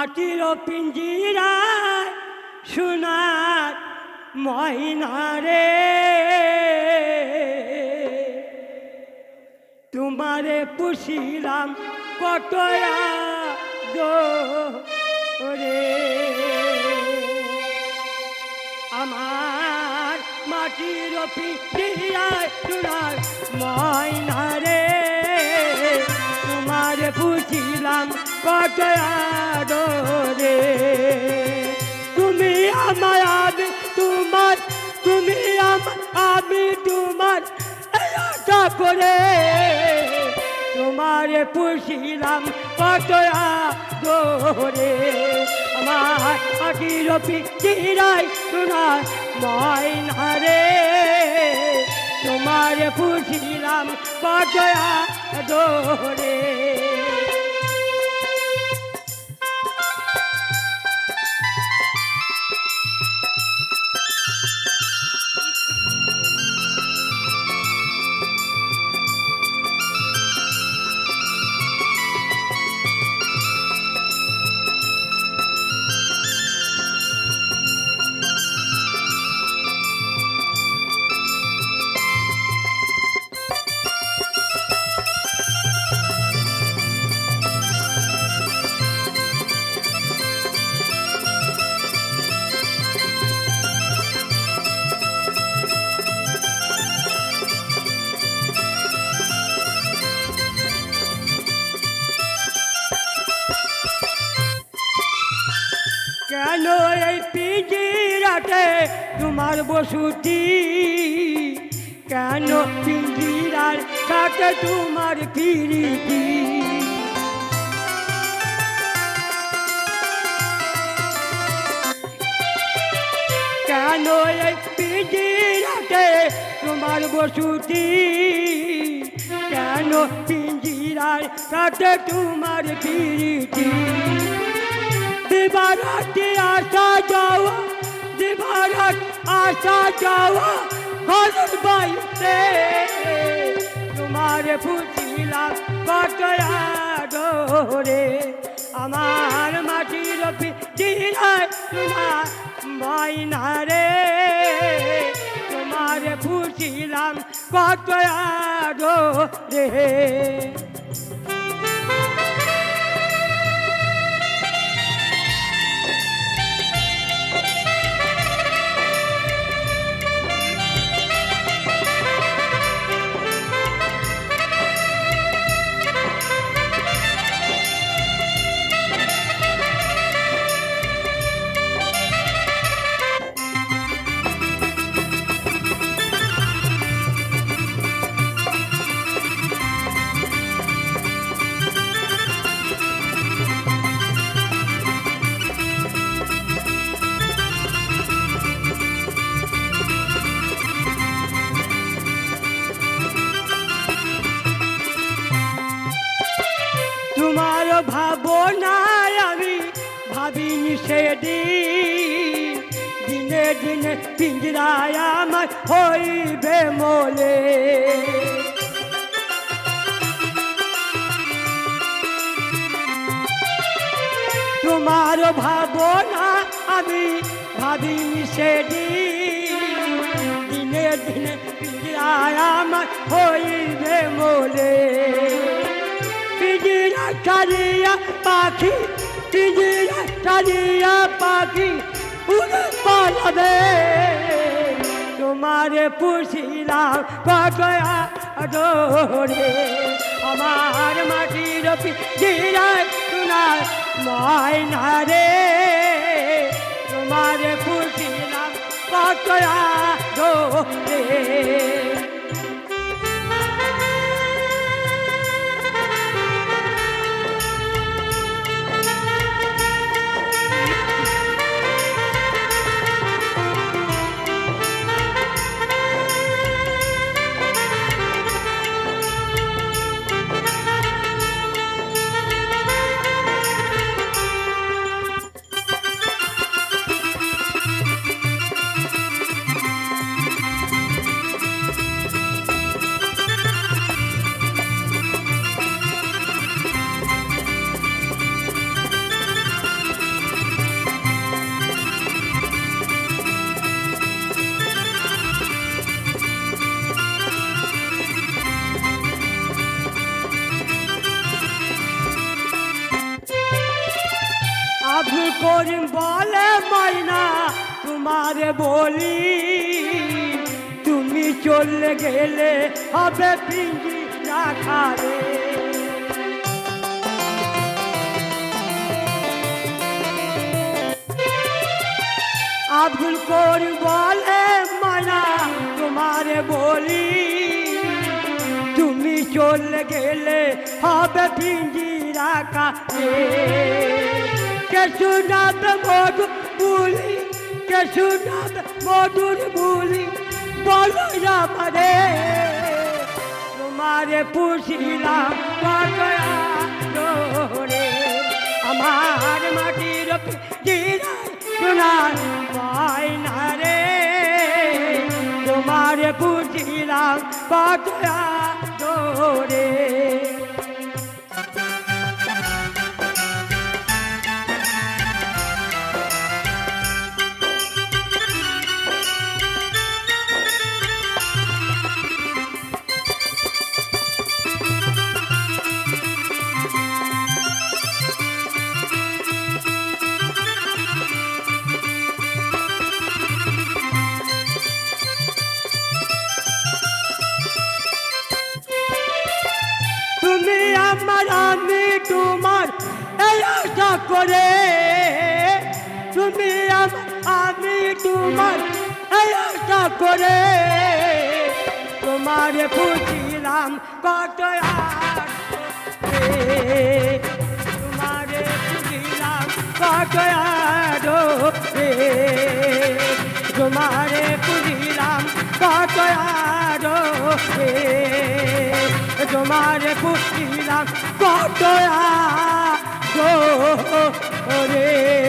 মাটির পিঞ্জিরায় সোনার মহিনারে তোমারে পুষিলাম কটয়া রে আমার মাটির পিঞ্জিরায় সোনার ময়না রে। তোমার পুছিলাম কত রে তুমি আমার আমি তোমার, তুমি আমার আমি তোমার করে। তোমার পুছিলাম কত রে আমার আটির পিছিরাই তোমার ময়না রে। তোমার পুছিলাম কত রে কেন এই পিঞ্জিরাতে তোমার বসুতি। কেন পিঞ্জিরার সাথে তোমার কিরিতি কেন এই পিঞ্জিরাতে তোমার বসুতি? কেন পিঞ্জিরার সাথে তোমার কিরিতি দিবারাতে আসা যাওয়া দিবারাত আসা যাওয়া ঘরের বাইরে তোমার ফুটিলাম কত রে আমার মাটির পিড়ায় তোমার ময়না রে। তোমার ফুটিলাম কত রে সেদিন দিনে দিনে পিঞ্জরায় আমার হইবে মোলে। তোমার ভাবনা আমি ভাবিনি সেদিন। দিনে দিনে পিঞ্জরায় আমার হইবে মোলে। পিঞ্জিরা ছাড়িয়া পাখি পাখি তোমারে পুষিলাম আমার মাটির পিঞ্জিরায় সোনার ময়না রে তোমারে পুষিলাম কটয়া ডোরে করিম বলে মাইনা, তোমারে বলি। তুমি চলে গেলে হবে পিঞ্জি রাখারে। আব্দুল করিম বলে মাইনা, তোমারে বলি। তুমি চলে গেলে হবে পিঞ্জিরা কাছে কে শুনাবে মধু বুলি কে শুনাবে মধুর বুলি বলো আমারে। তোমারে পুষিলাম রে আমার মাটির সোনার পায়না রে। তোমারে পুষিলাম পাগয়া রে আমার আমি তোমার এই আশা করে। তুমি আমি তোমার এই আশা করে। তোমারে পুছিলাম কত তোমারে পুছিলাম কত আর তোমারে পুষ্টিলাম কটয়া রে